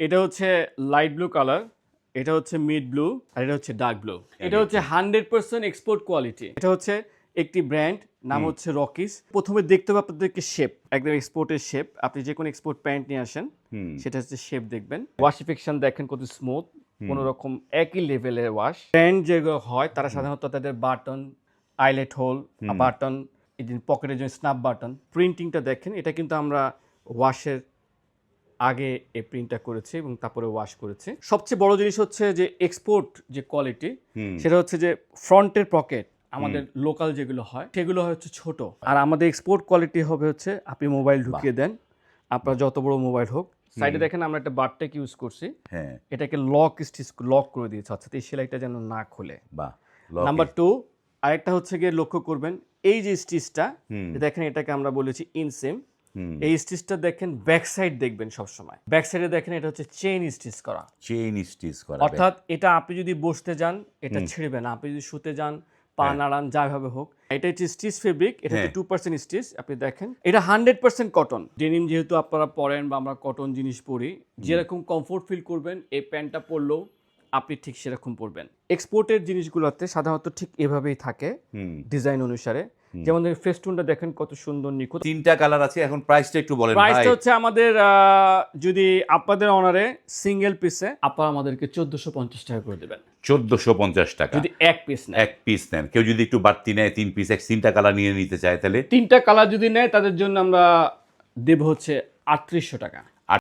এটা হচ্ছে light blue colour এটা হচ্ছে মিড ব্লু আর এটা হচ্ছে ডার্ক ব্লু এটা হচ্ছে হান্ড্রেড পার্সেন্ট এক্সপোর্ট কোয়ালিটি এটা হচ্ছে একটি ব্র্যান্ড নাম হচ্ছে রকিস প্রথমে দেখতে হবে আপনাদেরকে শেপ একদম এক্সপোর্টের শেপ আপনি যে কোনো এক্সপোর্ট প্যান্ট নিয়ে আসেন সেটা হচ্ছে শেপ দেখবেন। ওয়াশিফিকেশন দেখেন কত স্মুথ কোনো রকম একই লেভেলের ওয়াশ প্যান্ট যেগুলো হয় তারা সাধারণত তাদের বাটন আইলেট হোল বাটন পকেটের জন্য স্ন্যাপ বাটন প্রিন্টিংটা দেখেন এটা কিন্তু আমরা ওয়াশের আগে এই প্রিন্টটা করেছে এবং তারপরে ওয়াশ করেছে। সবচেয়ে বড় জিনিস হচ্ছে যে এক্সপোর্ট যে কোয়ালিটি সেটা হচ্ছে যে ফ্রন্টের পকেট আমাদের লোকাল যেগুলো হয় সেগুলো হচ্ছে ছোট। আর আমাদের এক্সপোর্ট কোয়ালিটি হবে হচ্ছে আপনি মোবাইল ঢুকিয়ে দেন আপনার যত বড় মোবাইল হোক। সাইডে দেখেন আমরা একটা বারটেক ইউজ করছি। হ্যাঁ। এটাকে লক স্টিচ লক করে দিয়েছে। অর্থাৎ এই সেলাইটা যেন না খোলে। বাহ নাম্বার টু আরেকটা হচ্ছে গিয়ে লক্ষ্য করবেন এই যে স্টিচটা দেখেন এটাকে আমরা বলেছি ইনসেম এই স্টিচটা দেখেন ব্যাক সাইড দেখবেন সবসময়। ব্যাক সাইডে দেখেন এটা হচ্ছে চেইন স্টিচ করা। চেইন স্টিচ করা অর্থাৎ এটা আপনি যদি বসতে যান এটা ছিঁড়বে না। আপনি যদি শুতে যান পা নাড়ান যাভাবে হোক। এটা হচ্ছে স্টিচ ফেব্রিক এটা হচ্ছে হ্যাঁ। টু পার্সেন্ট স্টিচ আপনি দেখেন। এটা হান্ড্রেড পার্সেন্ট কটন ডেনিম যেহেতু আপনারা পরেন বা আমরা কটন জিনিস পরি যেরকম কমফোর্ট ফিল করবেন এই প্যান্টটা পরলেও আপনি ঠিক সেরকম পরবেন। এক্সপোর্টের জিনিসগুলোতে সাধারণত ঠিক এভাবেই থাকে। ডিজাইন অনুসারে। যেমন ফেস্টুনটা দেখেন কত সুন্দর নিখুঁত। তিনটা কালার আছে এখন প্রাইসটা একটু বলেন প্রাইসটা হচ্ছে আমাদের যদি আপনাদের অনারে সিঙ্গেল পিসে আপনারা আমাদেরকে চোদ্দশো পঞ্চাশ টাকা করে দেবেন। চোদ্দশো পঞ্চাশ টাকা। যদি এক পিস নেয় এক পিস নেন। কেউ যদি একটু বাড়তি নেয় তিন পিস এক তিনটা কালার নিয়ে নিতে চায় তাহলে? তিনটা কালার যদি নেয় তাদের জন্য আমরা দেব হচ্ছে আটত্রিশশো টাকা।